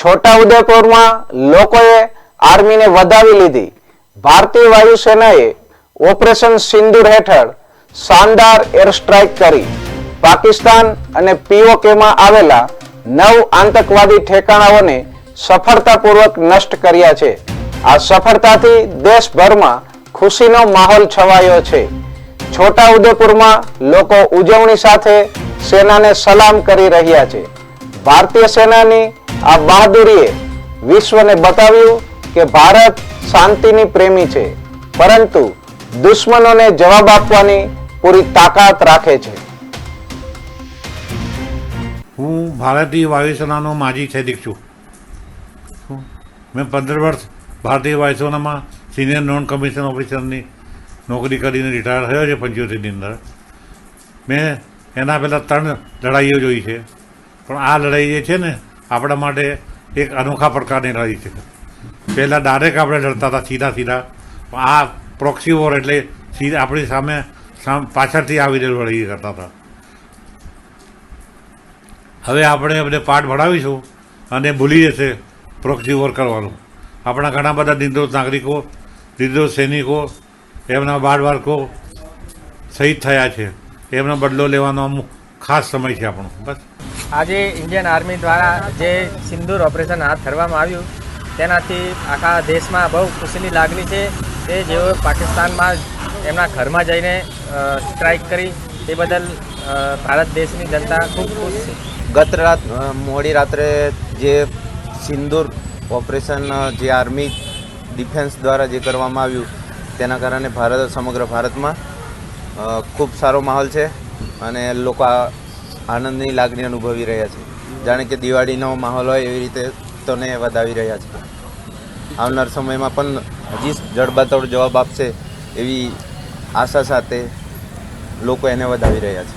છોટાઉદેપુરમાં લોકોએ આર્મીને વધાવી લીધી. ભારતીય વાયુસેનાએ ઓપરેશન સિંદુર હેઠળ શાનદાર એર સ્ટ્રાઇક કરી. પાકિસ્તાન અને પીઓકેમાં આવેલા નવ આતંકવાદી ઠેકાણાઓને સફળતાપૂર્વક નષ્ટ કર્યા છે. આ સફળતાથી દેશભરમાં ખુશીનો માહોલ છવાયો છે. છોટાઉદેપુરમાં લોકો ઉજવણી સાથે સેનાને સલામ કરી રહ્યા છે. ભારતીય સેનાની આ બહાદુરીએ વિશ્વને બતાવ્યું કે ભારત શાંતિની પ્રેમી છે, પરંતુ દુશ્મનોને જવાબ આપવાની પૂરી તાકાત રાખે છે. હું ભારતીય વાયુસેનાનો માજી સૈનિક છું. મેં પંદર વર્ષ ભારતીય વાયુસેનામાં સિનિયર નોન કમિશન ઓફિસરની નોકરી કરીને રિટાયર થયો છે પંચોતેરની અંદર. મેં એના પહેલાં ત્રણ લડાઈઓ જોઈ છે. પણ આ લડાઈ જે છે ને, આપણા માટે એક અનોખા પ્રકારની લડાઈ છે. પહેલાં ડાયરેક્ટ આપણે લડતા હતા, સીધા સીધા. પણ આ પ્રોક્સી વોર એટલે સીધા આપણી સામે પાછળથી આવીને લડાઈ કરતા હતા. હવે આપણે બધે પાઠ ભણાવીશું અને ભૂલી જશે પ્રોક્સી વોર કરવાનું. આપણા ઘણા બધા નિર્દોષ નાગરિકો નિર્દોષ સૈનિકો, એમના બાળ બાળકો શહીદ થયા છે. એમનો બદલો લેવાનો અમુક ખાસ સમય છે આપણો. બસ. આજે ઇન્ડિયન આર્મી દ્વારા જે સિંદૂર ઓપરેશન હાથ ધરવામાં આવ્યું, તેનાથી આખા દેશમાં બહુ ખુશીની લાગણી છે તે જેઓ પાકિસ્તાનમાં એમના ઘરમાં જઈને સ્ટ્રાઇક કરી, તે બદલ ભારત દેશની જનતા ખૂબ ખુશ છે. ગત રાત મોડી રાત્રે જે સિંદૂર ઓપરેશન જે આર્મી ડિફેન્સ દ્વારા જે કરવામાં આવ્યું, તેના કારણે ભારત, સમગ્ર ભારતમાં ખૂબ સારો માહોલ છે અને લોકો આનંદની લાગણી અનુભવી રહ્યા છે. જાણે કે દિવાળીનો માહોલ હોય એવી રીતે તને વધાવી રહ્યા છે. આવનાર સમયમાં પણ હજી જડબાતોડ જવાબ આપશે એવી આશા સાથે લોકો એને વધાવી રહ્યા છે.